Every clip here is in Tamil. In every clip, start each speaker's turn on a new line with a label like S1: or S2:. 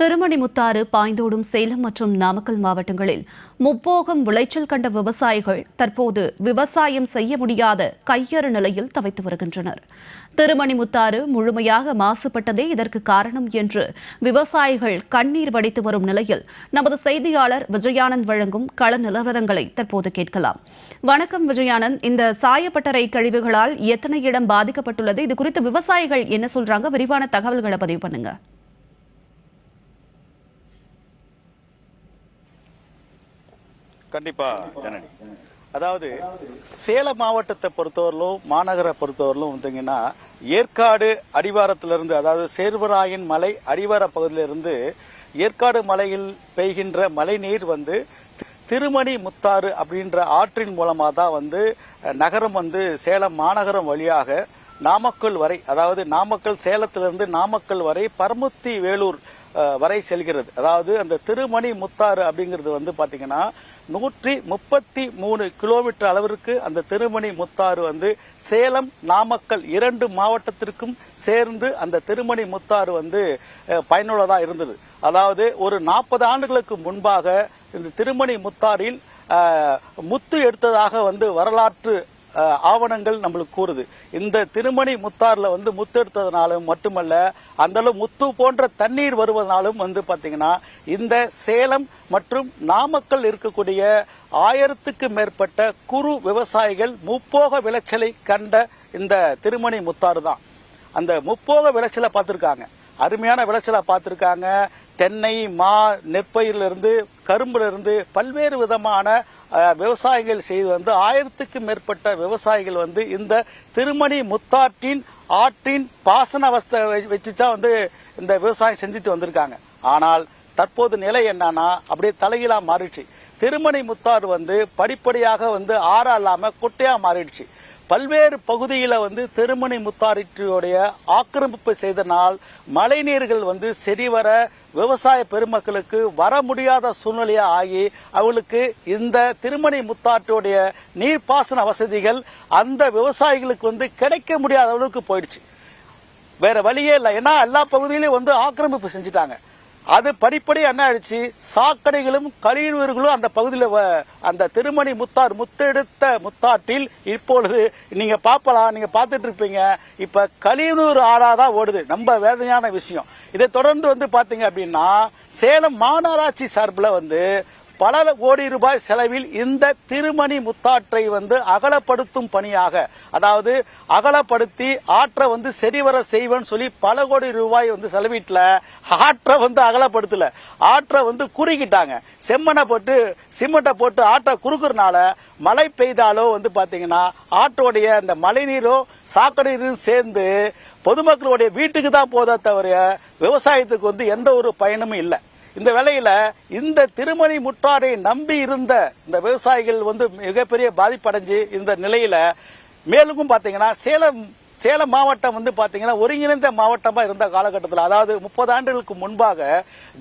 S1: திருமணிமுத்தாறு பாய்ந்தோடும் சேலம் மற்றும் நாமக்கல் மாவட்டங்களில் முப்போகம் விளைச்சல் கண்ட விவசாயிகள் தற்போது விவசாயம் செய்ய முடியாத கையறு நிலையில் தவித்து வருகின்றனர். திருமணிமுத்தாறு முழுமையாக மாசுபட்டதே இதற்கு காரணம் என்று விவசாயிகள் கண்ணீர் வடித்து வரும் நிலையில் நமது செய்தியாளர் விஜயானந்த் வழங்கும் கள நிலவரங்களை தற்போது கேட்கலாம். வணக்கம் விஜயானந்த். இந்த சாயப்பட்டறை கழிவுகளால் எத்தனை இடம் பாதிக்கப்பட்டுள்ளது? இது குறித்து விவசாயிகள் என்ன சொல்றாங்க? விரிவான தகவல்களை பதிவு பண்ணுங்க.
S2: கண்டிப்பா ஜனனி. அதாவது சேலம் மாவட்டத்தை பொறுத்தவரையிலும் மாநகரை பொறுத்தவரையிலும் வந்தீங்கன்னா ஏற்காடு அடிவாரத்திலிருந்து அதாவது சேர்வராயன் மலை அடிவார பகுதியிலிருந்து ஏற்காடு மலையில் பெய்கின்ற மழைநீர் வந்து திருமணி முத்தாறு அப்படின்ற ஆற்றின் மூலமாக தான் வந்து நகரம் வந்து சேலம் மாநகரம் வழியாக நாமக்கல் வரை அதாவது நாமக்கல் சேலத்திலிருந்து நாமக்கல் வரை பரமுத்தி வேலூர் வரை செல்கிறது. அதாவது அந்த திருமணி முத்தாறு அப்படிங்கிறது வந்து பாத்தீங்கன்னா நூற்றி முப்பத்தி மூணு கிலோமீட்டர் அளவிற்கு அந்த திருமணி முத்தாறு வந்து சேலம் நாமக்கல் இரண்டு மாவட்டத்திற்கும் சேர்ந்து அந்த திருமணி முத்தாறு வந்து பயனுள்ளதாக இருந்தது. அதாவது ஒரு நாற்பது ஆண்டுகளுக்கு முன்பாக இந்த திருமணி முத்தாறில் முத்து எடுத்ததாக வந்து வரலாற்று ஆவணங்கள் நம்மளுக்கு கூறுது. இந்த திருமணி முத்தாறுல வந்து முத்தெடுத்ததுனாலும் மட்டுமல்ல அந்தளவு முத்து போன்ற தண்ணீர் வருவதனாலும் வந்து பாத்தீங்கன்னா இந்த சேலம் மற்றும் நாமக்கல் இருக்கக்கூடிய ஆயிரத்துக்கு மேற்பட்ட குறு விவசாயிகள் முப்போக விளைச்சலை கண்ட இந்த திருமணி முத்தாறு தான். அந்த முப்போக விளைச்சலை பார்த்துருக்காங்க. அருமையான விளைச்சலை பார்த்துருக்காங்க. தென்னை மா நெற்பயிரிலிருந்து கரும்புலேருந்து கரும்புல இருந்து பல்வேறு விதமான விவசாயிகள் செய்து வந்து ஆயிரத்துக்கும் மேற்பட்ட விவசாயிகள் வந்து இந்த திருமணி முத்தாற்றின் ஆற்றின் பாசன வச வச்சுச்சா வந்து இந்த விவசாயம் செஞ்சுட்டு வந்திருக்காங்க. ஆனால் தற்போது நிலை என்னன்னா அப்படியே தலைகீழா மாறிடுச்சு. திருமணி முத்தாறு வந்து படிப்படியாக வந்து ஆறா இல்லாம குட்டையா மாறிடுச்சு. பல்வேறு பகுதியில் வந்து திருமணி முத்தாரிட்டியுடைய ஆக்கிரமிப்பு செய்தனால் மழைநீர்கள் வந்து சரிவர விவசாய பெருமக்களுக்கு வர முடியாத சூழ்நிலையா ஆகி அவளுக்கு இந்த திருமணி முத்தாற்றுடைய நீர்ப்பாசன வசதிகள் அந்த விவசாயிகளுக்கு வந்து கிடைக்க முடியாத அளவுக்கு போயிடுச்சு. வேற வழியே இல்லை. ஏன்னா எல்லா பகுதியிலையும் வந்து ஆக்கிரமிப்பு செஞ்சுட்டாங்க. அது படிப்படி என்ன ஆயிடுச்சு? சாக்கடைகளும் கழிவுகளும் அந்த பகுதியில் வ- அந்த திருமணி முத்தார் முத்தெடுத்த முத்தாட்டில் இப்பொழுது நீங்க பார்ப்பலாம் நீங்க பார்த்துட்டு இருப்பீங்க. இப்ப கழிவுநீர் ஆறாதான் ஓடுது. நம்ம வேதனையான விஷயம். இதை தொடர்ந்து வந்து பாத்தீங்க அப்படின்னா சேலம் மாநகராட்சி சார்பில் வந்து பல கோடி ரூபாய் செலவில் இந்த திருமணி முத்தாற்றை வந்து அகலப்படுத்தும் பணியாக அதாவது அகலப்படுத்தி ஆற்றை வந்து சரிவர செய்வேன்னு சொல்லி பல கோடி ரூபாய் வந்து செலவிட்டல ஆற்றை வந்து அகலப்படுத்தல. ஆற்றை வந்து குறுக்கிட்டாங்க. செம்மண்ணை போட்டு சிமெண்ட்டை போட்டு ஆற்றை குறுக்கிறனால மழை பெய்தாலோ வந்து பார்த்தீங்கன்னா ஆற்றோடைய அந்த மழைநீரோ சாக்கடை நீரும் சேர்ந்து பொதுமக்களுடைய வீட்டுக்கு தான் போதா தவிர விவசாயத்துக்கு வந்து எந்த ஒரு பயனும் இல்லை. இந்த வேளையில இந்த திருமணி முற்றாரை நம்பி இருந்த இந்த விவசாயிகள் வந்து மிகப்பெரிய பாதிப்படைஞ்சு இந்த நிலையில மேலும் பாத்தீங்கன்னா சேலம் சேலம் மாவட்டம் வந்து பாத்தீங்கன்னா ஒருங்கிணைந்த மாவட்டமா இருந்த காலகட்டத்தில் அதாவது முப்பது ஆண்டுகளுக்கு முன்பாக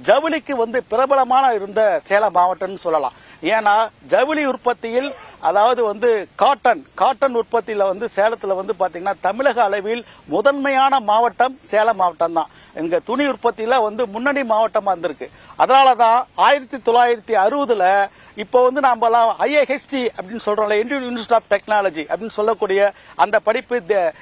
S2: ஜவுளிக்கு வந்து பிரபலமான இருந்த சேலம் மாவட்டம்னு சொல்லலாம். ஏன்னா ஜவுளி உற்பத்தியில் அதாவது வந்து காட்டன் காட்டன் உற்பத்தியில் வந்து சேலத்தில் வந்து பார்த்தீங்கன்னா தமிழக அளவில் முதன்மையான மாவட்டம் சேலம் மாவட்டம் தான் இங்கே துணி உற்பத்தியில் வந்து முன்னணி மாவட்டமாக இருந்திருக்கு. அதனாலதான் ஆயிரத்தி தொள்ளாயிரத்தி அறுபதில் இப்போ வந்து நாமெல்லாம் ஐஏஹெச்டி அப்படின்னு சொல்கிறோம்ல இந்தியன் இன்ஸ்டியூட் ஆஃப் டெக்னாலஜி அப்படின்னு சொல்லக்கூடிய அந்த படிப்பு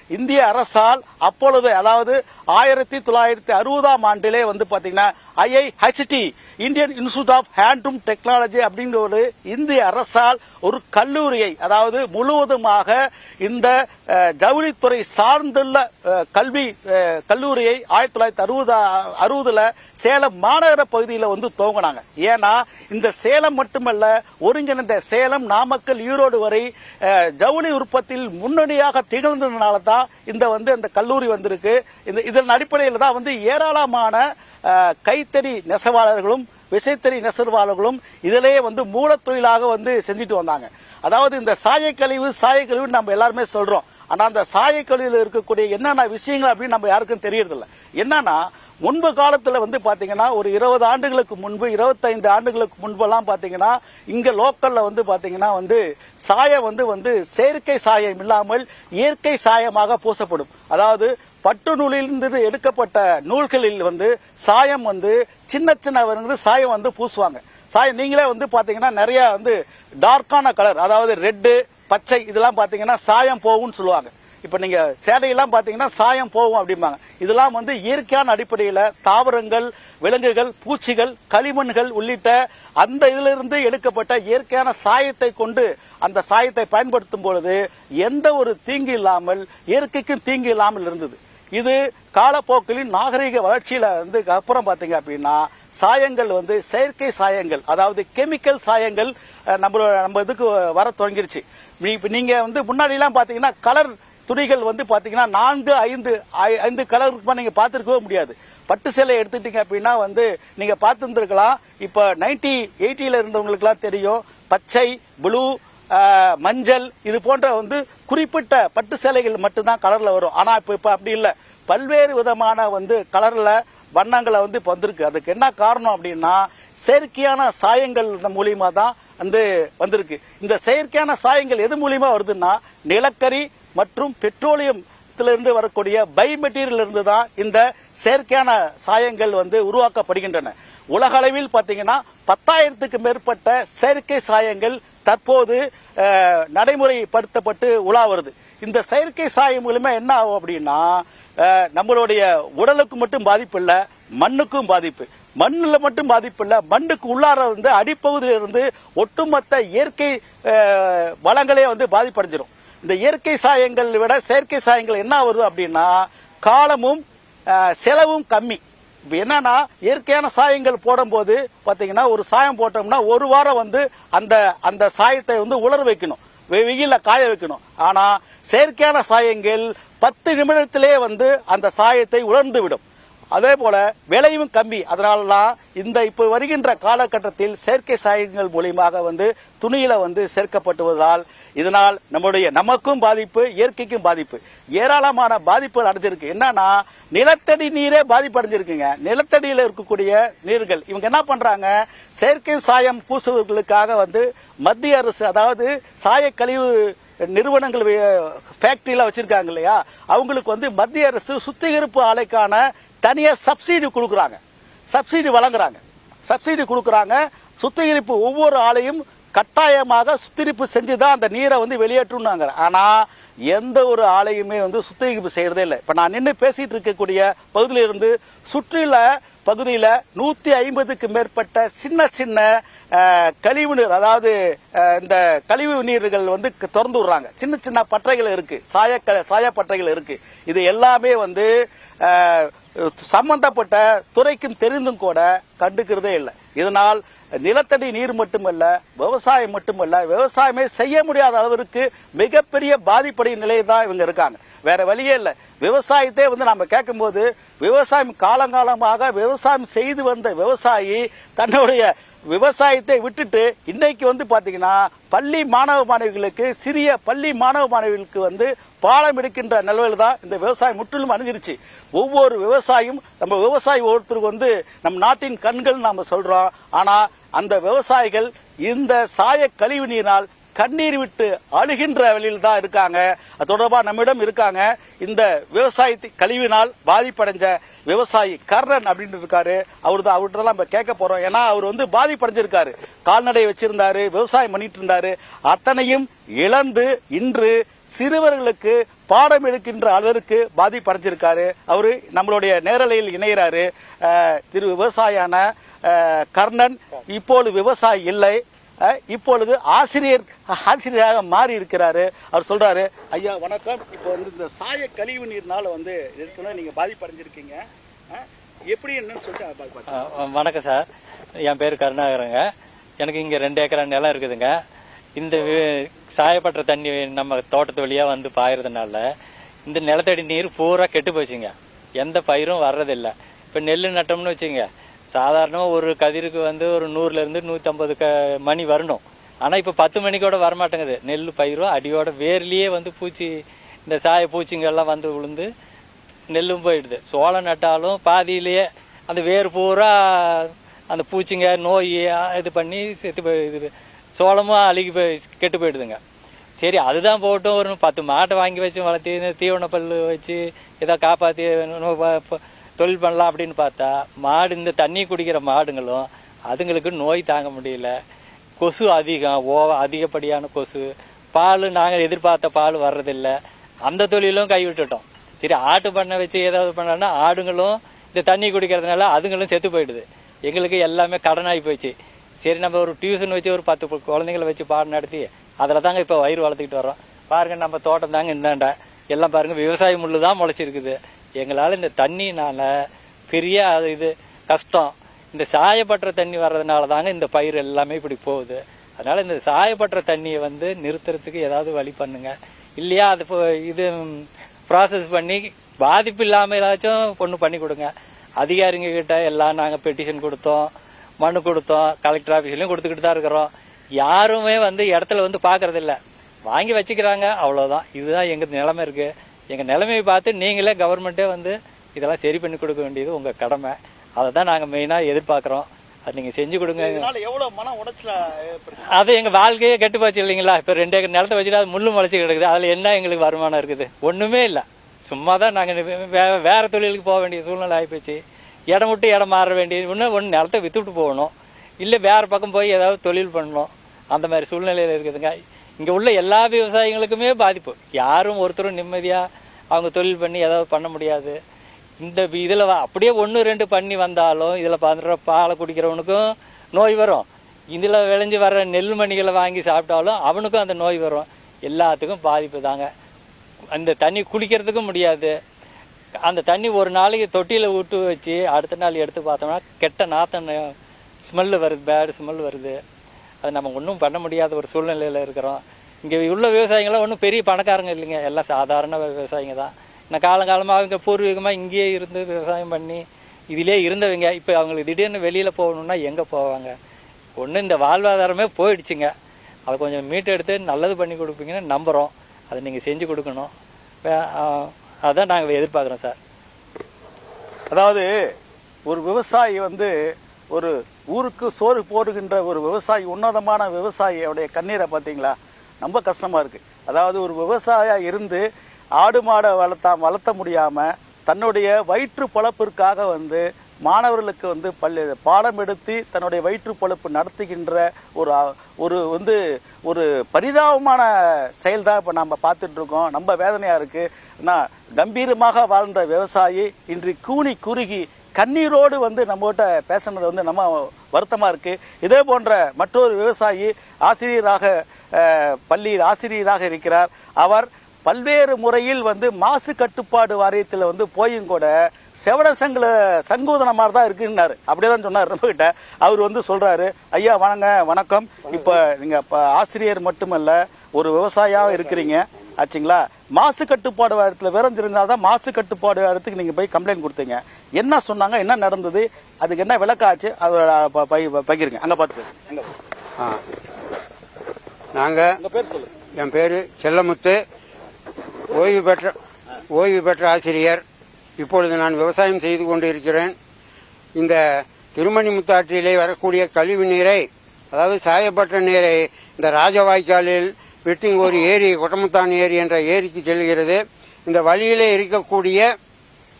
S2: இந்திய அரசால் அப்பொழுது அதாவது ஆயிரத்தி தொள்ளாயிரத்தி அறுபதாம் ஆண்டிலே வந்து பார்த்தீங்கன்னா IIHT Indian institute of handloom technology அப்படிங்கிற ஒரு இந்திய அரசால் ஒரு கல்லூரியை அதாவது முழுவதுமாக இந்த ஜவுளித்துறை சார்ந்துள்ள கல்வி கல்லூரியை ஆயிரத்தி தொள்ளாயிரத்தி அறுபது அறுபதுல சேலம் மாநகர பகுதியில் வந்து துவங்கினாங்க. ஏன்னா இந்த சேலம் மட்டுமல்ல ஒருங்கிணைந்த சேலம் நாமக்கல் ஈரோடு வரை ஜவுளி உற்பத்தியில் முன்னணியாக திகழ்ந்ததுனால தான் இந்த வந்து அந்த கல்லூரி வந்திருக்கு. இந்த இதன் அடிப்படையில் தான் வந்து ஏராளமான கைத்தறி நெசவாளர்களும் விசைத்தறி நெசவாளர்களும் இதிலேயே வந்து மூலத்தொழிலாக வந்து செஞ்சுட்டு வந்தாங்க. அதாவது இந்த சாயக்கழிவு சாயக்கழிவு நம்ம எல்லாருமே சொல்றோம். ஆனா அந்த சாயக்கழிவுல இருக்கக்கூடிய என்னென்ன விஷயங்கள் அப்படின்னு நம்ம யாருக்கும் தெரியறதில்ல. என்னன்னா முன்பு காலத்துல வந்து பாத்தீங்கன்னா ஒரு இருபது ஆண்டுகளுக்கு முன்பு இருபத்தைந்து ஆண்டுகளுக்கு முன்பெல்லாம் பாத்தீங்கன்னா இங்க லோக்கல்ல வந்து பாத்தீங்கன்னா வந்து சாயம் வந்து வந்து செயற்கை சாயம் இல்லாமல் இயற்கை சாயமாக பூசப்படும். அதாவது பட்டு நூலிலிருந்து எடுக்கப்பட்ட நூல்களில் வந்து சாயம் வந்து சின்ன சின்ன சாயம் வந்து பூசுவாங்க. சாய் நீங்களே வந்து பார்த்தீங்கன்னா நிறைய வந்து டார்க்கான கலர் அதாவது ரெட்டு பச்சை இதெல்லாம் பார்த்தீங்கன்னா சாயம் போகும்னு சொல்லுவாங்க. இப்போ நீங்கள் சேடையெல்லாம் பார்த்தீங்கன்னா சாயம் போகும் அப்படிம்பாங்க. இதெல்லாம் வந்து இயற்கையான அடிப்படையில் தாவரங்கள் விலங்குகள் பூச்சிகள் களிமண்கள் உள்ளிட்ட அந்த இதிலிருந்து எடுக்கப்பட்ட இயற்கையான சாயத்தை கொண்டு அந்த சாயத்தை பயன்படுத்தும் பொழுது எந்த ஒரு தீங்கு இல்லாமல் இயற்கைக்கும் தீங்கு இல்லாமல் இருந்தது. இது காலப்போக்கில் நாகரிக வளர்ச்சியில் வந்து அப்புறம் பார்த்தீங்க அப்படின்னா சாயங்கள் வந்து செயற்கை சாயங்கள் அதாவது கெமிக்கல் சாயங்கள் நம்மளோட நம்ம நம்ம இதுக்கு வர தொடங்கிடுச்சு இப்போ நீங்கள் நீங்க வந்து முன்னாடிலாம் பார்த்தீங்கன்னா பாத்தீங்கன்னா கலர் துணிகள் வந்து பாத்தீங்கன்னா நான்கு ஐந்து ஐ- ஐந்து கலருக்கு நீங்க பார்த்துருக்கவே முடியாது. பட்டு சேலை எடுத்துட்டீங்க அப்படின்னா வந்து நீங்க பார்த்துருந்துருக்கலாம். இப்போ நைன்டி எயிட்டியில் இருந்தவங்களுக்குலாம் தெரியும். பச்சை ப்ளூ மஞ்சள் இது போன்ற வந்து குறிப்பிட்ட பட்டு சேலைகள் மட்டும்தான் கலர்ல வரும். ஆனா இப்போ இப்போ அப்படி இல்லை. பல்வேறு விதமான வந்து கலர்ல வண்ணங்களை வந்து இப்போ வந்திருக்கு. அதுக்கு என்ன காரணம் அப்படின்னா செயற்கையான சாயங்கள் இந்த தான் வந்து வந்திருக்கு. இந்த செயற்கையான சாயங்கள் எது மூலியமா வருதுன்னா நிலக்கரி மற்றும் பெட்ரோலியம் இருந்து வரக்கூடிய பை மெட்டீரியல் இருந்து தான் இந்த செயற்கையான சாயங்கள் வந்து உருவாக்கப்படுகின்றன. உலக அளவில் பார்த்தீங்கன்னா பத்தாயிரத்துக்கு மேற்பட்ட செயற்கை சாயங்கள் தற்போது நடைமுறைப்படுத்தப்பட்டு உலா வருது. இந்த செயற்கை சாயம் மூலமா என்ன ஆகும் அப்படின்னா நம்மளுடைய உடலுக்கு மட்டும் பாதிப்பு இல்ல மண்ணுக்கும் பாதிப்பு. மண்ணில் மட்டும் பாதிப்பு இல்ல மண்ணுக்கு உள்ளார வந்து அடிப்பகுதியிலிருந்து ஒட்டுமொத்த இயற்கை வளங்களே வந்து பாதிப்படைஞ்சிடும் இந்த இயற்கை சாயங்கள் விட செயற்கை சாயங்கள் என்ன வருது அப்படின்னா காலமும் செலவும் கம்மி. இப்போ என்னன்னா இயற்கையான சாயங்கள் போடும்போது பார்த்தீங்கன்னா ஒரு சாயம் போட்டோம்னா ஒரு வாரம் வந்து அந்த அந்த சாயத்தை வந்து உலர வைக்கணும். வெ- காய வைக்கணும். ஆனால் செயற்கையான சாயங்கள் பத்து நிமிடத்திலே வந்து அந்த சாயத்தை உலர்ந்து விடும் அதே போல விலையும் கம்மி. அதனாலதான் இந்த இப்ப வருகின்ற காலகட்டத்தில் செயற்கை சாயங்கள் மூலியமாக வந்து துணியில வந்து சேர்க்கப்பட்டுவதால் இதனால் நம்முடைய நமக்கும் பாதிப்பு இயற்கைக்கும் பாதிப்பு. ஏராளமான பாதிப்புகள் அடைஞ்சிருக்கு. என்னன்னா நிலத்தடி நீரே பாதிப்பு அடைஞ்சிருக்குங்க நிலத்தடியில் இருக்கக்கூடிய நீர்கள் இவங்க என்ன பண்றாங்க? செயற்கை சாயம் பூசுவர்களுக்காக வந்து மத்திய அரசு அதாவது சாய கழிவு நிறுவனங்கள் ஃபேக்ட்ரியெலாம் வச்சுருக்காங்க இல்லையா? அவங்களுக்கு வந்து மத்திய அரசு சுத்திகரிப்பு ஆலைக்கான தனியாக சப்சிடி கொடுக்குறாங்க. சப்சிடி வழங்குறாங்க. சப்சிடி கொடுக்குறாங்க. சுத்திகரிப்பு ஒவ்வொரு ஆலையும் கட்டாயமாக சுத்திகரிப்பு செஞ்சு தான் அந்த நீரை வந்து வெளியேற்றுனாங்க ஆனால் எந்த ஒரு ஆலையுமே வந்து சுத்திகரிப்பு செய்யறதே இல்லை. இப்போ நான் நின்று பேசிட்டு இருக்கக்கூடிய பகுதியில இருந்து பகுதியில் நூற்றி ஐம்பதுக்கு மேற்பட்ட சின்ன சின்ன கழிவு நீர் அதாவது இந்த கழிவு நீர்கள் வந்து திறந்து விடுறாங்க. சின்ன சின்ன பற்றைகள் இருக்கு. சாய சாய பற்றைகள் இருக்கு. இது எல்லாமே வந்து சம்பந்தப்பட்ட துறைக்கும் தெரிந்தும் கூட கண்டுக்கிறதே இல்லை. இதனால் நிலத்தடி நீர் மட்டுமல்ல விவசாயம் மட்டுமல்ல விவசாயமே செய்ய முடியாத அளவிற்கு மிகப்பெரிய பாதிப்படைய நிலையில் தான் இவங்க இருக்காங்க. வேற வழியே இல்லை. விவசாயத்தை வந்து நம்ம கேட்கும்போது விவசாயம் காலங்காலமாக விவசாயம் செய்து வந்த விவசாயி தன்னுடைய விவசாயத்தை விட்டுட்டு இன்னைக்கு வந்து பார்த்தீங்கன்னா பள்ளி மாணவ மாணவிகளுக்கு சிறிய பள்ளி மாணவ மாணவிகளுக்கு வந்து பாலம் எடுக்கின்ற நிலவில் தான் இந்த விவசாயம் முற்றிலும் அணிஞ்சிருச்சு ஒவ்வொரு விவசாயியும் நம்ம விவசாயி ஒருத்தருக்கு வந்து நம் நாட்டின் கண்கள் நாம சொல்றோம். ஆனா அந்த விவசாயிகள் இந்த சாய கழிவு நீரினால் கண்ணீர் விட்டு அழுகின்ற வழியில் தான் இருக்காங்க. அது தொடர்பாக நம்மிடம் இருக்காங்க. இந்த விவசாயத்தை கழிவினால் பாதிப்படைஞ்ச விவசாயி கர்ணன் அப்படின்னு இருக்காரு. அவர் தான் அவர்கிட்ட தான் நம்ம கேட்க போறோம். ஏன்னா அவர் வந்து பாதிப்படைஞ்சிருக்காரு. கால்நடை வச்சிருந்தாரு விவசாயம் பண்ணிட்டு இருந்தாரு. அத்தனையும் இழந்து இன்று சிறுவர்களுக்கு பாடம் எடுக்கின்ற அளவிற்கு பாதிப்படைஞ்சிருக்காரு. அவரு நம்மளுடைய நேரலையில் இணைகிறாரு திரு விவசாயான கர்ணன் இப்போது விவசாயி இல்லை. இப்பொழுது ஆசிரியர் ஆசிரியராக மாறி இருக்கிறாரு அவர் சொல்றாரு ஐயா வணக்கம். இப்போ வந்து இந்த சாய கழிவு நீர்னால வந்து ஏற்கனவே நீங்க பாதிப்படைஞ்சிருக்கீங்க. எப்படி என்னன்னு சொல்லிட்டு
S3: வணக்கம் சார். என் பேர் கருணாகரங்க. எனக்கு இங்கே ரெண்டு ஏக்கரா நிலம் இருக்குதுங்க. இந்த வி- சாயப்பட்ட தண்ணி நம்ம தோட்டத்து வழியாக வந்து பாயறதுனால இந்த நிலத்தடி நீர் பூரா கெட்டு போச்சுங்க. எந்த பயிரும் வர்றதில்லை. இப்போ நெல் நட்டோம்னு வச்சுங்க. சாதாரணமாக ஒரு கதிருக்கு வந்து ஒரு நூறுலேருந்து நூற்றம்பது க மணி வரணும். ஆனால் இப்போ பத்து மணிக்கூட வரமாட்டேங்குது. நெல் பயிரும் அடியோட வேர்லேயே வந்து பூச்சி இந்த சாய பூச்சிங்கெல்லாம் வந்து விழுந்து நெல்லும் போயிடுது. சோளம் நட்டாலும் பாதியிலேயே அந்த வேர் பூரா அந்த பூச்சிங்க நோய் இது பண்ணி செத்து போய் இது சோளமும் அழுகி போய் கெட்டு போயிடுதுங்க. சரி அதுதான் போட்டும் ஒரு பத்து மாட்டை வாங்கி வச்சு வளர்த்தி தீவன பல்லு வச்சு ஏதோ காப்பாற்றி தொழில் பண்ணலாம் அப்படின்னு பார்த்தா மாடு இந்த தண்ணி குடிக்கிற மாடுங்களும் அதுங்களுக்கு நோய் தாங்க முடியல. கொசு அதிகம் ஓ அதிகப்படியான கொசு. பால் நாங்கள் எதிர்பார்த்த பால் வர்றதில்லை. அந்த தொழிலும் கைவிட்டுட்டோம். சரி ஆட்டு பண்ணை வச்சு ஏதாவது பண்ணலாம்னா ஆடுங்களும் இந்த தண்ணி குடிக்கிறதுனால அதுங்களும் செத்து போயிடுது. எங்களுக்கு எல்லாமே கடனாகி போயிடுச்சு. சரி நம்ம ஒரு டியூஷன் வச்சு ஒரு பத்து குழந்தைங்களை வச்சு பாடம் நடத்தி அதில் தாங்க இப்போ வயிறு வளர்த்துக்கிட்டு வரோம் பாருங்க நம்ம தோட்டம் தாங்க இந்தாண்ட. எல்லாம் பாருங்க விவசாய முள்ளு தான் முளைச்சிருக்குது. எங்களால் இந்த தண்ணினால பெரிய அது இது கஷ்டம். இந்த சாயப்பட்டுற தண்ணி வர்றதுனால தாங்க இந்த பயிர் எல்லாமே இப்படி போகுது. அதனால இந்த சாயப்பட்டுற தண்ணியை வந்து நிறுத்துறதுக்கு ஏதாவது வழி பண்ணுங்க. இல்லையா அது இப்போ இது ப்ராசஸ் பண்ணி பாதிப்பு இல்லாமல் ஏதாச்சும் ஒன்று பண்ணி கொடுங்க. அதிகாரிங்க கிட்ட எல்லாம் நாங்கள் பெட்டிஷன் கொடுத்தோம். மனு கொடுத்தோம் கலெக்டர் ஆஃபீஸ்லையும் கொடுத்துக்கிட்டு தான் இருக்கிறோம். யாருமே வந்து இடத்துல வந்து பார்க்கறது இல்ல வாங்கி வச்சுக்கிறாங்க அவ்வளோதான் இதுதான் எங்கள் நிலைமை இருக்கு. எங்கள் நிலைமையை பார்த்து நீங்களே கவர்மெண்ட்டே வந்து இதெல்லாம் சரி பண்ணி கொடுக்க வேண்டியது உங்கள் கடமை. அதை தான் நாங்கள் மெயினாக எதிர்பார்க்குறோம். அது நீங்கள் செஞ்சு கொடுங்க.
S2: இதனால எவ்வளவு மன உடைச்சல
S3: அது எங்க வாழ்க்கையே கெட்டு போச்சு இல்லைங்களா? இப்ப ரெண்டு ஏக்கர் நிலத்தை வச்சுட்டு அது முள்ளு முளைச்சு கிடக்குது. அதுல என்ன எங்களுக்கு வருமானம் இருக்குது? ஒண்ணுமே இல்ல. சும்மா தான் நாங்க வே- வேற தொழிலுக்கு போக வேண்டிய சூழ்நிலை ஆயிப்போச்சு. இடம் விட்டு இடம் மாற வேண்டியது ஒன்று ஒன்று நிலத்தை வித்துட்டு போகணும். இல்லை வேறு பக்கம் போய் ஏதாவது தொழில் பண்ணணும். அந்த மாதிரி சூழ்நிலையில் இருக்குதுங்க. இங்கே உள்ள எல்லா விவசாயிகளுக்குமே பாதிப்பு. யாரும் ஒருத்தரும் நிம்மதியாக அவங்க தொழில் பண்ணி ஏதாவது பண்ண முடியாது. இந்த இதில் அப்படியே ஒன்று ரெண்டு பண்ணி வந்தாலும் இதில் பண்ணுற பாலை குடிக்கிறவனுக்கும் நோய் வரும். இதில் விளைஞ்சு வர்ற நெல் மணிகளை வாங்கி சாப்பிட்டாலும் அவனுக்கும் அந்த நோய் வரும். எல்லாத்துக்கும் பாதிப்பு தாங்க அந்த தண்ணி குடிக்கிறதுக்கும் முடியாது. அந்த தண்ணி ஒரு நாளைக்கு தொட்டியில் விட்டு வச்சு அடுத்த நாள் எடுத்து பார்த்தோம்னா கெட்ட நாத்தம் ஸ்மெல்லு வருது பேடு ஸ்மெல் வருது. அது நம்ம ஒன்றும் பண்ண முடியாத ஒரு சூழ்நிலையில் இருக்கிறோம். இங்கே உள்ள விவசாயிங்களாம் ஒன்றும் பெரிய பணக்காரங்க இல்லைங்க. எல்லாம் சாதாரண விவசாயிங்க தான். நான் காலங்காலமாக அவங்க பூர்வீகமாக இங்கேயே இருந்து விவசாயம் பண்ணி இதிலே இருந்தவங்க. இப்போ அவங்களுக்கு திடீர்னு வெளியில் போகணுன்னா எங்கே போவாங்க? ஒன்று இந்த வாழ்வாதாரமே போயிடுச்சுங்க. அதை கொஞ்சம் மீட்டெடுத்து நல்லது பண்ணி கொடுப்பீங்கன்னு நம்புகிறோம் அதை நீங்கள் செஞ்சு கொடுக்கணும். அதான் நாங்கள் எதிர்பார்க்குறோம் சார்.
S2: அதாவது ஒரு விவசாயி வந்து ஒரு ஊருக்கு சோறு போடுகின்ற ஒரு விவசாயி உன்னதமான விவசாயியோடைய கண்ணீரை பார்த்தீங்களா? ரொம்ப கஷ்டமாக இருக்குது அதாவது ஒரு விவசாயியாக இருந்து ஆடு மாடை வளர்த்தா வளர்த்த முடியாமல் தன்னுடைய வயிற்று பொழப்பிற்காக வந்து மாணவர்களுக்கு வந்து பள்ளி பாடம் எடுத்து தன்னுடைய வயிற்று பொழப்பு நடத்துகின்ற ஒரு ஒரு வந்து ஒரு பரிதாபமான செயல் தான் இப்போ நம்ம பார்த்துட்ருக்கோம் நம்ம வேதனையாக இருக்குது நான் கம்பீரமாக வாழ்ந்த விவசாயி இன்று கூனி குறுகி கண்ணீரோடு வந்து நம்மகிட்ட பேசுனது வந்து நம்ம வருத்தமாக இருக்குது இதே போன்ற மற்றொரு விவசாயி ஆசிரியராக பள்ளியில் ஆசிரியராக இருக்கிறார். அவர் பல்வேறு முறையில் வந்து மாசு கட்டுப்பாடு வாரியத்தில் வந்து போயும் கூட செவட சங்கில சங்கோதன மாதிரி தான் இருக்குன்னாரு. அப்படியே தான் சொன்னார் நம்மகிட்ட. அவர் வந்து சொல்கிறாரு ஐயா வணங்க வணக்கம். இப்போ நீங்கள் இப்போ ஆசிரியர் மட்டுமல்ல ஒரு விவசாயியாக இருக்கிறீங்க. ஆச்சுங்களா? மாசு கட்டுப்பாடு வாரியத்தில் விரைஞ்சிருந்தால் தான் மாசு கட்டுப்பாடு வாரியத்துக்கு நீங்க போய் கம்ப்ளைண்ட் கொடுத்தீங்க. என்ன சொன்னாங்க? என்ன நடந்தது? அதுக்கு என்ன விளக்காச்சு ப- பகிருங்க. அங்க பார்த்து பேசுங்க.
S4: ஆ. நாங்கள்
S2: உங்க பேர் சொல்லுங்க.
S4: என் பேர் செல்லமுத்து. ஓய்வு பெற்ற ஓய்வு பெற்ற ஆசிரியர். இப்பொழுது நான் விவசாயம் செய்து கொண்டு இருக்கிறேன் இந்த திருமணி முத்தாற்றிலே வரக்கூடிய கழிவு நீரை அதாவது சாயப்பட்ட நீரை இந்த ராஜவாய்க்காலில் வெட்டிங்கோரி ஏரி கொட்டமுத்தான் ஏரி என்ற ஏரிக்கு செல்கிறது. இந்த வழியிலே இருக்கக்கூடிய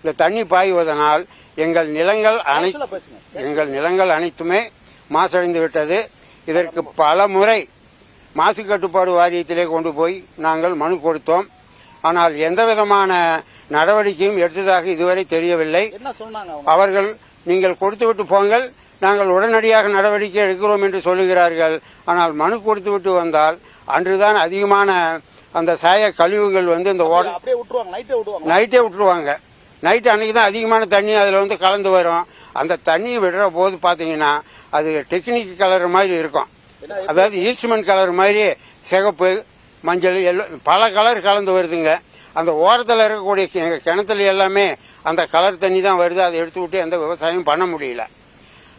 S4: இந்த தண்ணி பாய்வதனால் எங்கள் நிலங்கள் அனை எங்கள் நிலங்கள் அனைத்துமே மாசடைந்து விட்டது. இதற்கு பல முறை மாசு கட்டுப்பாடு வாரியத்திலே கொண்டு போய் நாங்கள் மனு கொடுத்தோம். ஆனால் எந்த விதமான நடவடிக்கையும் எடுத்ததாக இதுவரை தெரியவில்லை. அவர்கள் நீங்கள் கொடுத்துவிட்டு போங்கள். நாங்கள் உடனடியாக நடவடிக்கை எடுக்கிறோம் என்று சொல்லுகிறார்கள். ஆனால் மனு கொடுத்துவிட்டு வந்தால் அன்றுதான் அதிகமான அந்த சாய கழிவுகள் வந்து இந்த ஓட
S2: அப்படியே விட்டுருவாங்க நைட்டே விடுவாங்க
S4: நைட்டே விட்டுருவாங்க. நைட்டு அன்னைக்கு தான் அதிகமான தண்ணி அதில் வந்து கலந்து வரும். அந்த தண்ணி விடுற போது பார்த்தீங்கன்னா அது டெக்னிக் கலர் மாதிரி இருக்கும். அதாவது ஈஸ்ட்மெண்ட் கலர் மாதிரி சிகப்பு மஞ்சள் எல்லாம் பல கலர் கலந்து வருதுங்க. அந்த ஓரத்தில் இருக்கக்கூடிய கி- கிணத்துல எல்லாமே அந்த கலர் தண்ணி தான் வருது. அதை எடுத்து விட்டு எந்த விவசாயம் பண்ண முடியல.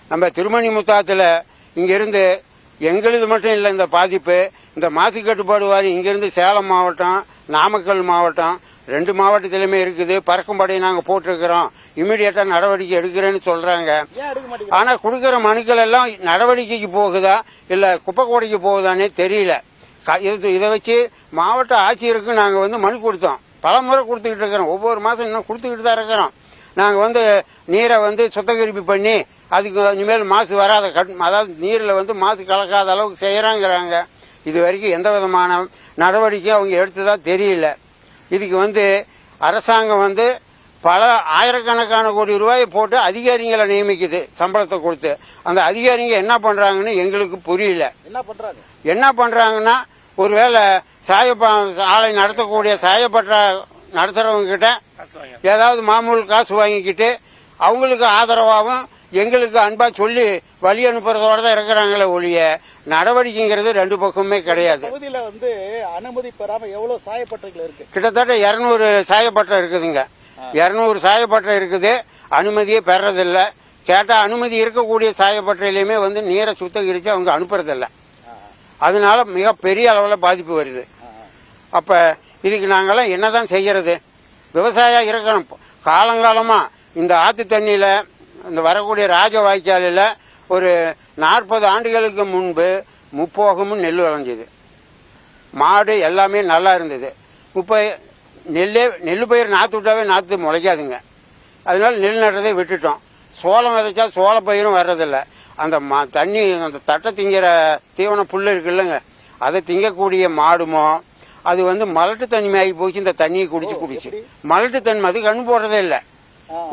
S4: நம்ம திருமணி முத்தாத்தில் இங்கிருந்து எங்களுது மட்டும் இல்லை இந்த பாதிப்பு இந்த மாசு கட்டுப்பாடு வாரி இங்கிருந்து சேலம் மாவட்டம் நாமக்கல் மாவட்டம் ரெண்டு மாவட்டத்திலுமே இருக்குது. பறக்கும்படை நாங்கள் போட்டிருக்கிறோம். இமீடியட்டாக நடவடிக்கை எடுக்கிறேன்னு சொல்கிறாங்க ஆனால் கொடுக்குற மனுக்கள் எல்லாம் நடவடிக்கைக்கு போகுதா இல்லை குப்பை கூடைக்கு போகுதானே தெரியல. இது இதை வச்சு மாவட்ட ஆட்சியருக்கு நாங்கள் வந்து மனு கொடுத்தோம். பல முறை கொடுத்துக்கிட்டு இருக்கிறோம். ஒவ்வொரு மாதம் இன்னும் கொடுத்துக்கிட்டு தான் இருக்கிறோம். நாங்கள் வந்து நீரை வந்து சுத்தகரிப்பு பண்ணி அதுக்கு இனிமேல் மாசு வராத கட் அதாவது நீரில் வந்து மாசு கலக்காத அளவுக்கு செய்கிறாங்கிறாங்க இது வரைக்கும் எந்த விதமான நடவடிக்கையும் அவங்க எடுத்ததா தெரியல. இதுக்கு வந்து அரசாங்கம் வந்து பல ஆயிரக்கணக்கான கோடி ரூபாயை போட்டு அதிகாரிகளை நியமிக்குது சம்பளத்தை கொடுத்து. அந்த அதிகாரிங்க என்ன பண்றாங்கன்னு எங்களுக்கு புரியல.
S2: என்ன பண்றாங்க?
S4: என்ன பண்றாங்கன்னா ஒருவேளை சாயப்ப ஆலை நடத்தக்கூடிய சாயப்பட்ட நடத்துறவங்க கிட்ட ஏதாவது மாமூல் காசு வாங்கிக்கிட்டு அவங்களுக்கு ஆதரவாகவும் எங்களுக்கு அன்பா சொல்லி வழி அனுப்புறதோட தான் இருக்கிறாங்களே ஒழிய நடவடிக்கைங்கிறது ரெண்டு பக்கமுமே கிடையாது.
S2: பகுதியில வந்து அனுமதி பெறாம எவ்வளவு சாயப்பட்டறைகள் இருக்கு?
S4: கிட்டத்தட்ட இருநூறு சாயப்பட்டறை இருக்குதுங்க. இருநூறு சாயப்பட்டறை இருக்குது. அனுமதியே பெறதில்ல கேட்டா அனுமதி இருக்கக்கூடிய சாயப்பட்டறையிலுமே வந்து நீரை சுத்தகரித்து அவங்க அனுப்புறதில்ல. அதனால மிக பெரிய அளவில் பாதிப்பு வருது. அப்ப இதுக்கு நாங்கெல்லாம் என்னதான் செய்யறது? விவசாயம் இருக்கிறோம் காலங்காலமா இந்த ஆத்து தண்ணியில இந்த வரக்கூடிய ராஜ வாய்க்காலில் ஒரு நாற்பது ஆண்டுகளுக்கு முன்பு முப்போகமும் நெல் விளைஞ்சது. மாடு எல்லாமே நல்லா இருந்தது. இப்போ நெல்லே நெல் பயிர் நாற்று விட்டாவே நாற்று முளைக்காதுங்க. அதனால நெல் நடுறதை விட்டுட்டோம். சோளம் விதைச்சா சோள பயிரும் வர்றதில்ல. அந்த மா தண்ணி அந்த தட்டை திங்கிற தீவன புல் இருக்குல்லங்க. அதை திங்கக்கூடிய மாடுமோ அது வந்து மலட்டு தனிமை ஆகி போச்சு. இந்த தண்ணியை குடிச்சு குடிச்சு. மலட்டு தன்மை அது கண்ணு போடுறதே இல்லை.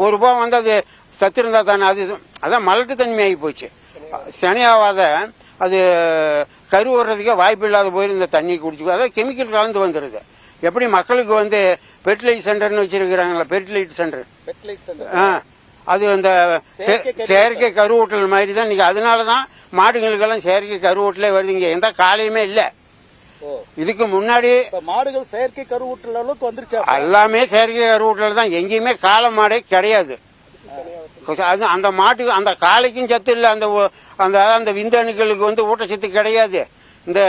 S4: ஒரு ரூபாய் வந்து அது சத்து இருந்தா தானே அது அதான் மலட்டு தன்மை ஆகி போச்சு. சனியாவாத அது கரு வர்றதுக்கே வாய்ப்பு இல்லாத போய் இந்த தண்ணி குடிச்சு அதாவது கெமிக்கல் கலந்து வந்துடுது எப்படி மக்களுக்கு வந்து பெர்டிலைட் சென்டர்னு வச்சிருக்கிறாங்களா பெர்டிலைட் சென்டர்
S2: பெட்லைட் சென்டர்
S4: ஆ அது அந்த
S2: செயற்கை கருவூட்டல்.
S4: மாதிரி தான் இன்னைக்கு. அதனால தான் மாடுகளுக்கெல்லாம் செயற்கை கருவூட்டலே வருது இங்க. எந்த காலையுமே இல்லை. இதுக்கு முன்னாடி
S2: மாடுகள் செயற்கை கருவூட்டல் அளவுக்கு வந்துருச்சா
S4: எல்லாமே செயற்கை கருவூட்டல் தான் எங்கேயுமே காளை மாடே கிடையாது. அது அந்த மாட்டுக்கு அந்த காளைக்கும் சத்து இல்லை அந்த அந்த அந்த விந்தணுக்களுக்கு வந்து ஊட்டச்சத்து கிடையாது. இந்த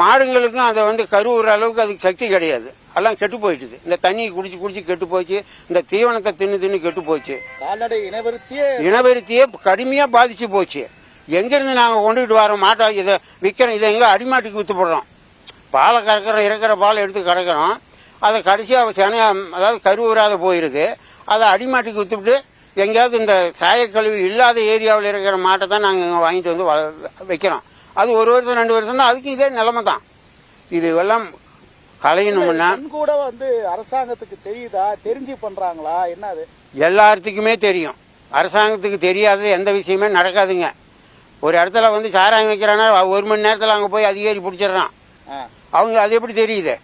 S4: மாடுங்களுக்கும் அதை வந்து கருவுற அளவுக்கு அதுக்கு சக்தி கிடையாது. எல்லாம் கெட்டு போயிட்டுது. இந்த தண்ணி குடிச்சு குடிச்சு கெட்டு போச்சு. இந்த தீவனத்தை தின்னு தின்னு கெட்டு போச்சு.
S2: இனவருத்தியே
S4: கடுமையா பாதிச்சு போச்சு. எங்கிருந்து நாங்க கொண்டுகிட்டு வரோம்? மாட்டை இதை விற்கிறோம் இதை எங்க அடிமாட்டுக்கு வித்து போடுறோம்? பாலை கறக்கிறோம் இறக்குற பாலை எடுத்து கறக்கிறோம். அதை கடைசியா சனையா அதாவது கருவுறாத போயிருது அதை அடிமாட்டுக்கு வித்துவிட்டு எங்கேயாவது இந்த சாயக்கழிவு இல்லாத ஏரியாவில் இருக்கிற மாட்டை தான் நாங்கள் வாங்கிட்டு வந்து வைக்கிறோம். அது ஒரு வருஷம் ரெண்டு வருஷம் தான் அதுக்கு இதே நிலைமை தான். இது எல்லாம் களையணும்னா
S2: கூட வந்து அரசாங்கத்துக்கு தெரியுதா? தெரிஞ்சு பண்றாங்களா? என்ன அது
S4: எல்லாத்துக்குமே தெரியும். அரசாங்கத்துக்கு தெரியாத எந்த விஷயமே நடக்காதுங்க. ஒரு இடத்துல வந்து சாராயம் வைக்கிறானா ஒரு மணி நேரத்தில் அங்கே போய் அதிகாரி பிடிச்சிடுறான். அவங்க அது எப்படி தெரியுது?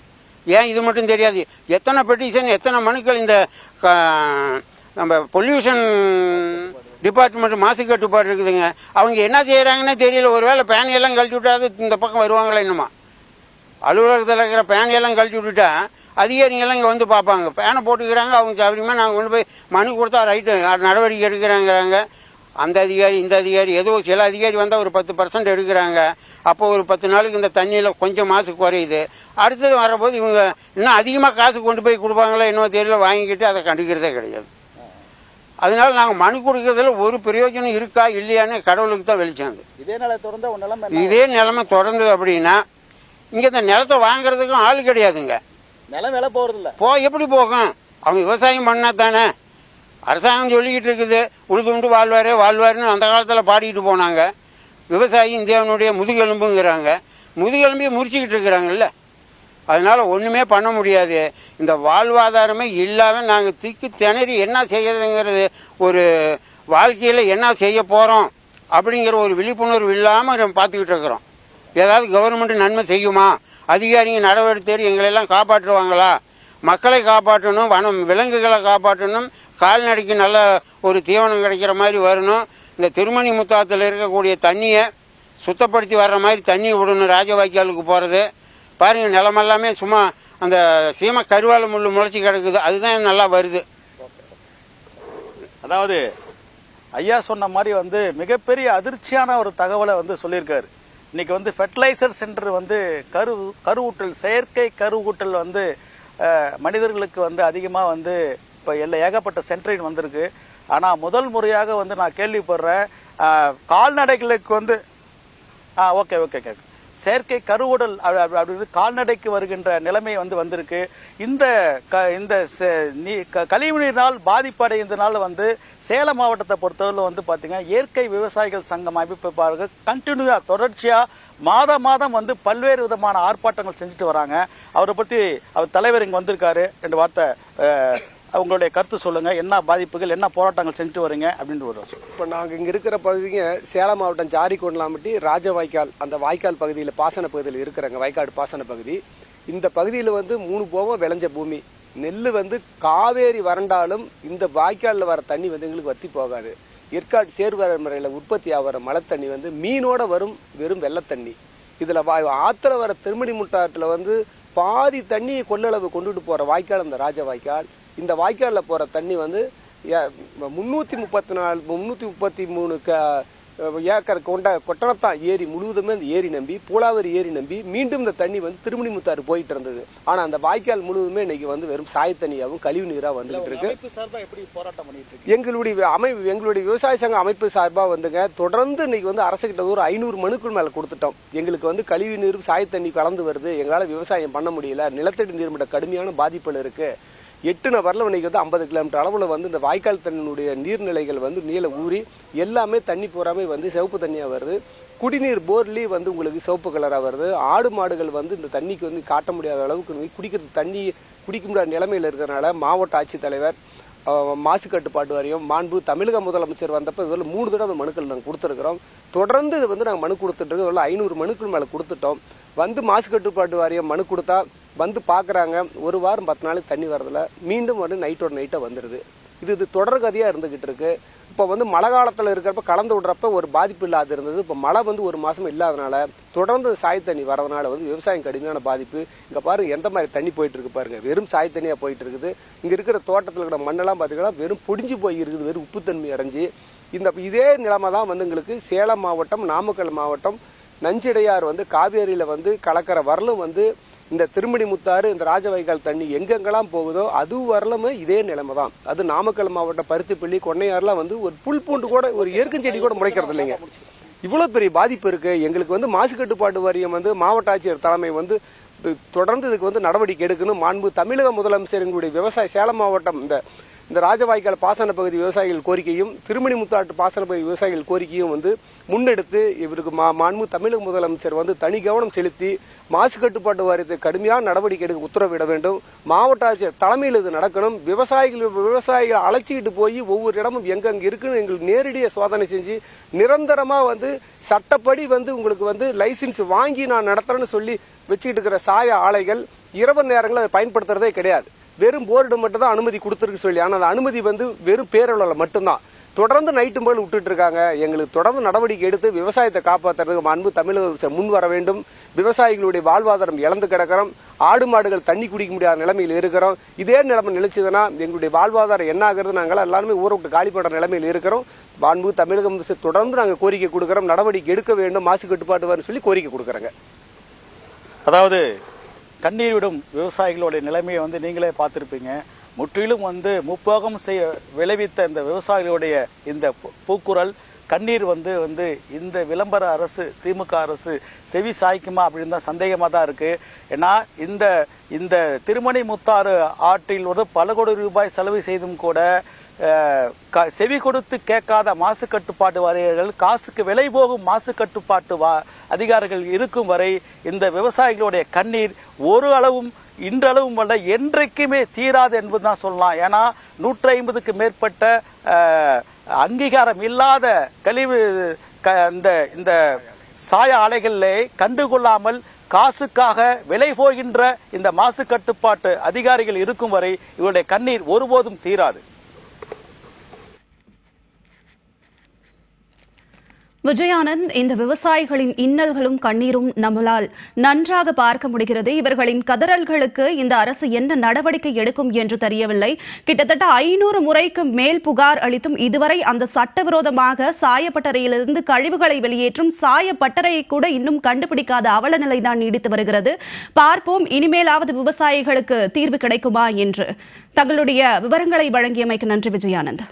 S4: ஏன் இது மட்டும் தெரியாது? எத்தனை பெட்டிஷன் எத்தனை மனுக்கள் இந்த நம்ம பொல்யூஷன் டிபார்ட்மெண்ட் மாசு கட்டுப்பாடு இருக்குதுங்க. அவங்க என்ன செய்கிறாங்கன்னே தெரியல. ஒருவேளை பேனையெல்லாம் கழட்டி விட்டாது இந்த பக்கம் வருவாங்களே இன்னுமா அலுவலகத்தில் இருக்கிற பேனையெல்லாம் கழட்டி விட்டுட்டா அதிகாரிங்கெல்லாம் இங்கே வந்து பார்ப்பாங்க. பேனை போட்டுக்கிறாங்க அவங்க சௌரியமா நாங்கள் கொண்டு போய் மனு கொடுத்தா ரைட்டு நடவடிக்கை எடுக்கிறாங்கிறாங்க. அந்த அதிகாரி இந்த அதிகாரி ஏதோ சில அதிகாரி வந்தால் ஒரு பத்து பர்சன்ட் எடுக்கிறாங்க. அப்போ ஒரு பத்து நாளுக்கு இந்த தண்ணியில் கொஞ்சம் மாசு குறையுது. அடுத்தது வரபோது இவங்க இன்னும் அதிகமாக காசு கொண்டு போய் கொடுப்பாங்களோ என்னவோ தெரியல. வாங்கிக்கிட்டு அதை கண்டுக்கிறதே கிடையாது. அதனால நாங்கள் மனு கொடுக்கறதுல ஒரு பிரயோஜனம் இருக்கா இல்லையான்னு கடவுளுக்கு தான் வெளிச்சம் அது.
S2: இதே நிலை நிலைமை என்ன?
S4: இதே நிலைமை தொடர்ந்தது அப்படின்னா இங்கே இந்த நிலத்தை வாங்குறதுக்கும் ஆள் கிடையாதுங்க.
S2: நிலம் விலை போறது இல்ல.
S4: போ எப்படி போகும்? அவங்க விவசாயம் பண்ணா தானே. அரசாங்கம் சொல்லிக்கிட்டு இருக்குது உழுது உண்டு வாழ்வாரே வாழ்வாருன்னு அந்த காலத்தில் பாடிக்கிட்டு போனாங்க. விவசாயி இந்தியாவினுடைய முதுகெலும்புங்கிறாங்க. முதுகெலும்பையும் முறிச்சுக்கிட்டு இருக்கிறாங்கல்ல. அதனால் ஒன்றுமே பண்ண முடியாது. இந்த வாழ்வாதாரமே இல்லாமல் நாங்கள் திக்கு திணறி என்ன செய்யறதுங்கிறது ஒரு வாழ்க்கையில் என்ன செய்ய போகிறோம் அப்படிங்கிற ஒரு விழிப்புணர்வு இல்லாமல் நம்ம பார்த்துக்கிட்டு இருக்கிறோம். ஏதாவது கவர்மெண்ட் நன்மை செய்யுமா? அதிகாரிங்க நடவடிக்கை எங்களெல்லாம் காப்பாற்றுவாங்களா? மக்களை காப்பாற்றணும் வனம் விலங்குகளை காப்பாற்றணும் கால்நடைக்கு நல்ல ஒரு தீவனம் கிடைக்கிற மாதிரி வரணும். இந்த திருமணி முத்தாத்தில் இருக்கக்கூடிய தண்ணியை சுத்தப்படுத்தி வர்ற மாதிரி தண்ணி விடணும் ராஜவாய்க்காலுக்கு போகிறது பாருங்க நிலமெல்லாமே சும்மா அந்த சீம கருவால முள் முளைச்சி கிடக்குது. அதுதான் நல்லா வருது.
S2: அதாவது ஐயா சொன்ன மாதிரி வந்து மிகப்பெரிய அதிர்ச்சியான ஒரு தகவலை வந்து சொல்லியிருக்காரு. இன்னைக்கு வந்து ஃபெர்டிலைசர் சென்டர் வந்து கரு கருவூட்டல் செயற்கை கருவூட்டல் வந்து மனிதர்களுக்கு வந்து அதிகமாக வந்து இப்போ எல்லா ஏகப்பட்ட சென்டரின் வந்திருக்கு. ஆனால் முதல் முறையாக வந்து நான் கேள்விப்படுறேன் கால்நடைகளுக்கு வந்து ஆ ஓகே ஓகே கேட்க செயற்கை கருவுடல் அப்படி கால்நடைக்கு வருகின்ற நிலைமை வந்து வந்திருக்கு. இந்த க- இந்த செ- நீ- க- கழிவுநீரினால் பாதிப்படைந்தனால வந்து சேலம் மாவட்டத்தை பொறுத்தவரை வந்து பார்த்தீங்கன்னா இயற்கை விவசாயிகள் சங்கம் அமைப்பு கண்டினியூவாக தொடர்ச்சியாக மாதம் மாதம் வந்து பல்வேறு விதமான ஆர்ப்பாட்டங்கள் செஞ்சுட்டு வராங்க. அவரை பற்றி அவர் தலைவர் இங்கே வந்திருக்காரு. ரெண்டு வார்த்தை உங்களுடைய கருத்து சொல்லுங்க என்ன பாதிப்புகள் என்ன போராட்டங்கள் செஞ்சுட்டு வரீங்க அப்படின்னு ஒரு
S5: இப்போ நாங்கள் இங்கே இருக்கிற பகுதிங்க சேலம் மாவட்டம் ஜாரிகொண்டலாம்பட்டி ராஜ வாய்க்கால் அந்த வாய்க்கால் பகுதியில் பாசன பகுதியில் இருக்கிறாங்க வயக்காடு பாசன பகுதி. இந்த பகுதியில் வந்து மூணு போகம் விளைஞ்ச பூமி. நெல் வந்து காவேரி வறண்டாலும் இந்த வாய்க்காலில் வர தண்ணி வந்து எங்களுக்கு வத்தி போகாது. ஏற்காடு சேர்வர முறையில் உற்பத்தி ஆகிற மழை தண்ணி வந்து மீனோட வரும் வெறும் வெள்ளத்தண்ணி. இதில் வா ஆற்றுல வர திருமணி முட்டாட்டில் வந்து பாதி தண்ணியை கொள்ளளவு கொண்டுட்டு போகிற வாய்க்கால் அந்த ராஜ வாய்க்கால் இந்த வாய்க்காலில் போகிற தண்ணி வந்து முந்நூற்றி முப்பத்தி நாலு முந்நூற்றி முப்பத்தி மூணு க ஏக்கர் கொண்ட கொட்டணத்தான் ஏரி முழுவதுமே அந்த ஏரி நம்பி பூலாவரி ஏரி நம்பி மீண்டும் இந்த தண்ணி வந்து திருமணி முத்தாறு போயிட்டு இருந்தது. ஆனால் அந்த வாய்க்கால் முழுவதுமே இன்னைக்கு வந்து வெறும் சாய தண்ணியாகவும் கழிவு நீராக வந்துகிட்டு இருக்கு. எங்களுடைய அமைப்பு எங்களுடைய விவசாய சங்க அமைப்பு சார்பாக வந்துங்க தொடர்ந்து இன்னைக்கு வந்து அரசுகிட்ட ஒரு ஐநூறு மனுக்கள் மேலே கொடுத்துட்டோம். எங்களுக்கு வந்து கழிவு நீரும் சாய தண்ணி கலந்து வருது. எங்களால் விவசாயம் பண்ண முடியல. நிலத்தடி நீர்மட்ட கடுமையான பாதிப்புகள் இருக்கு. எட்டு நபரில் இன்னைக்கு வந்து ஐம்பது கிலோமீட்டர் அளவில் வந்து இந்த வாய்க்கால் தண்ணியினுடைய நீர்நிலைகள் வந்து நீள ஊறி எல்லாமே தண்ணி பூராமே வந்து சிவப்பு தண்ணியாக வருது. குடிநீர் போர்லேயே வந்து உங்களுக்கு சிவப்பு கலராக வருது. ஆடு மாடுகள் வந்து இந்த தண்ணிக்கு வந்து காட்ட முடியாத அளவுக்கு குடிக்கிறது தண்ணி குடிக்க முடியாத நிலைமையில் இருக்கிறனால மாவட்ட ஆட்சித்தலைவர் மாசு கட்டுப்பாட்டு வாரியம் மாண்பு தமிழக முதலமைச்சர் வந்தப்போ இதில் மூணு தடவை மனுக்கள் நாங்கள் கொடுத்துருக்குறோம். தொடர்ந்து இது வந்து நாங்கள் மனு கொடுத்துட்டு இருக்கோம். ஐநூறு மனுக்கள் மேலே கொடுத்துட்டோம். வந்து மாசு கட்டுப்பாட்டு வாரியம் மனு கொடுத்தா வந்து பார்க்குறாங்க ஒரு வாரம் பத்து நாளைக்கு தண்ணி வரதில்ல மீண்டும் வந்து நைட்டோட நைட்டாக வந்துடுது இது இது தொடர் கதையாக இருந்துகிட்டு இருக்கு. இப்போ வந்து மழை காலத்தில் இருக்கிறப்ப கலந்து விடுறப்ப ஒரு பாதிப்பு இல்லாத இருந்தது. இப்போ மழை வந்து ஒரு மாதம் இல்லாதனால தொடர்ந்து சாய தண்ணி வரதுனால வந்து விவசாயம் கடுமையான பாதிப்பு. இங்கே பாருங்க எந்த மாதிரி தண்ணி போயிட்டு இருக்கு பாருங்க. வெறும் சாய தண்ணியாக போயிட்டு இருக்குது. இங்கே இருக்கிற தோட்டத்தில் இருக்கிற மண்ணெல்லாம் பார்த்தீங்கன்னா வெறும் பொடிஞ்சு போய் இருக்குது. வெறும் உப்புத்தன்மை அடைஞ்சு. இந்த இதே நிலைமை தான் வந்து எங்களுக்கு சேலம் மாவட்டம் நாமக்கல் மாவட்டம் நஞ்சிடையார் வந்து காவேரியில் வந்து கலக்கிற வரலும் வந்து இந்த திருமணி முத்தாறு இந்த ராஜவைகால் தண்ணி எங்கெங்கெல்லாம் போகுதோ அது வரலுமே இதே நிலைமை தான் அது நாமக்கல் மாவட்டம் பருத்திப்பள்ளி கொன்னையாறுலாம் வந்து ஒரு புல் பூண்டு கூட ஒரு எருக்கஞ்செடி கூட முளைக்கிறது இல்லைங்க. இவ்வளவு பெரிய பாதிப்பு இருக்கு. எங்களுக்கு வந்து மாசு கட்டுப்பாட்டு வாரியம் வந்து மாவட்ட ஆட்சியர் தலைமை வந்து தொடர்ந்து இதுக்கு வந்து நடவடிக்கை எடுக்கணும். மாண்பு தமிழக முதலமைச்சர் எங்களுடைய விவசாய சேலம் மாவட்டம் இந்த இந்த ராஜவாய்க்கால் பாசன பகுதி விவசாயிகள் கோரிக்கையும் திருமணி முத்தாட்டு பாசன பகுதி விவசாயிகள் கோரிக்கையும் வந்து முன்னெடுத்து இவருக்கு மா மாண்பு தமிழக முதலமைச்சர் வந்து தனி கவனம் செலுத்தி மாசு கட்டுப்பாட்டு வாரியத்தை கடுமையான நடவடிக்கை எடுக்க உத்தரவிட வேண்டும். மாவட்ட ஆட்சியர் தலைமையில் இது நடக்கணும். விவசாயிகள் விவசாயிகள் அழைச்சிக்கிட்டு போய் ஒவ்வொரு இடமும் எங்கெங்கே இருக்குன்னு எங்களுக்கு நேரடியாக சோதனை செஞ்சு நிரந்தரமா வந்து சட்டப்படி வந்து உங்களுக்கு வந்து லைசன்ஸ் வாங்கி நான் நடத்துறேன்னு சொல்லி வச்சுக்கிட்டு இருக்கிற சாய ஆலைகள் இரவு நேரங்களில் அதை பயன்படுத்துறதே கிடையாது. வெறும் போர்டு மட்டும் தான் அனுமதி கொடுத்துருக்கு சொல்லி. ஆனால் அந்த அனுமதி வந்து வெறும் பேரளவில் மட்டும்தான். தொடர்ந்து நைட்டு போல் விட்டுட்டு இருக்காங்க எங்களுக்கு தொடர்ந்து நடவடிக்கை எடுத்து விவசாயத்தை காப்பாற்றுறதுக்கு அன்பு தமிழக முன் வர வேண்டும். விவசாயிகளுடைய வாழ்வாதாரம் இழந்து கிடக்கிறோம். ஆடு மாடுகள் தண்ணி குடிக்க முடியாத நிலைமையில் இருக்கிறோம். இதே நிலைமை நிலைச்சதுன்னா எங்களுடைய வாழ்வாதாரம் என்ன ஆகுறது? நாங்கள் எல்லாருமே ஊரை விட்டு காலி பண்ற நிலைமையில் இருக்கிறோம். அன்பு தமிழக அரசு தொடர்ந்து நாங்கள் கோரிக்கை கொடுக்குறோம். நடவடிக்கை எடுக்க வேண்டும். மாசு கட்டுப்பாட்டு வரும் சொல்லி கோரிக்கை கொடுக்குறோங்க.
S2: அதாவது கண்ணீர் விடும் விவசாயிகளுடைய நிலைமையை வந்து நீங்களே பார்த்துருப்பீங்க. முற்றிலும் வந்து முப்போகம் செய்ய விளைவித்த இந்த விவசாயிகளுடைய இந்த பூ- பூக்குரல் கண்ணீர் வந்து வந்து இந்த விளம்பர அரசு திமுக அரசு செவி சாய்க்குமா அப்படின்னு தான் சந்தேகமாக தான் இருக்கு. ஏன்னா இந்த இந்த திருமணி முத்தாறு ஆற்றில் வந்து பல கோடி ரூபாய் செலவு செய்தும் கூட செவி கொடுத்து கேட்காத மாசு கட்டுப்பாட்டு வாரியர்கள் காசுக்கு விலை போகும் மாசு கட்டுப்பாட்டு வா அதிகாரிகள் இருக்கும் வரை இந்த விவசாயிகளுடைய கண்ணீர் ஒரு அளவும் இன்றளவும் அல்ல என்றைக்குமே தீராது என்பது தான் சொல்லலாம். ஏன்னா நூற்றி ஐம்பதுக்கு மேற்பட்ட அங்கீகாரம் இல்லாத கழிவு க- இந்த இந்த சாய ஆலைகளிலே கண்டுகொள்ளாமல் காசுக்காக விலை போகின்ற இந்த மாசு கட்டுப்பாட்டு அதிகாரிகள் இருக்கும் வரை இவருடைய கண்ணீர் ஒருபோதும் தீராது.
S1: விஜயானந்த் இந்த விவசாயிகளின் இன்னல்களும் கண்ணீரும் நம்மளால் நன்றாக பார்க்க முடிகிறது. இவர்களின் கதறல்களுக்கு இந்த அரசு என்ன நடவடிக்கை எடுக்கும் என்று தெரியவில்லை. கிட்டத்தட்ட ஐநூறு முறைக்கு மேல் புகார் அளித்தும் இதுவரை அந்த சட்டவிரோதமாக சாயப்பட்டறையிலிருந்து கழிவுகளை வெளியேற்றும் சாயப்பட்டறையை கூட இன்னும் கண்டுபிடிக்காத அவல நிலைதான் நீடித்து வருகிறது. பார்ப்போம் இனிமேலாவது விவசாயிகளுக்கு தீர்வு கிடைக்குமா என்று. தங்களுடைய விவரங்களை வழங்கியமைக்கு நன்றி விஜயானந்த்.